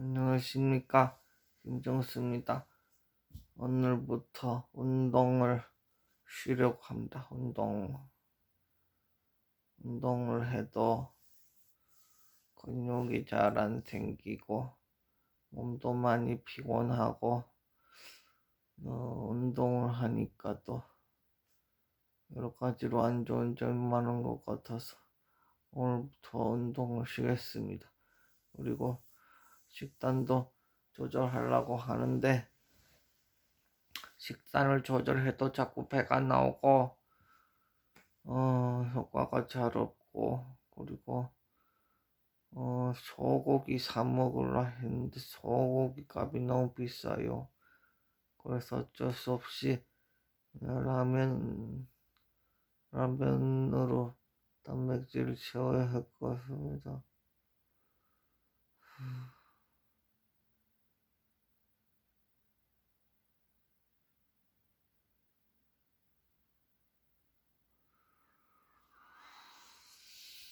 안녕하십니까 김정수입니다. 오늘부터 운동을 쉬려고 합니다. 운동 운동을 해도 근육이 잘 안 생기고 몸도 많이 피곤하고 어, 운동을 하니까 또 여러 가지로 안 좋은 점이 많은 것 같아서 오늘부터 운동을 쉬겠습니다. 그리고 식단도 조절하려고 하는데 식단을 조절해도 자꾸 배가 나오고 어, 효과가 잘 없고 그리고 어, 소고기 사 먹으려 했는데 소고기 값이 너무 비싸요. 그래서 어쩔 수 없이 라면 라면으로 단백질을 채워야 할 것 같습니다.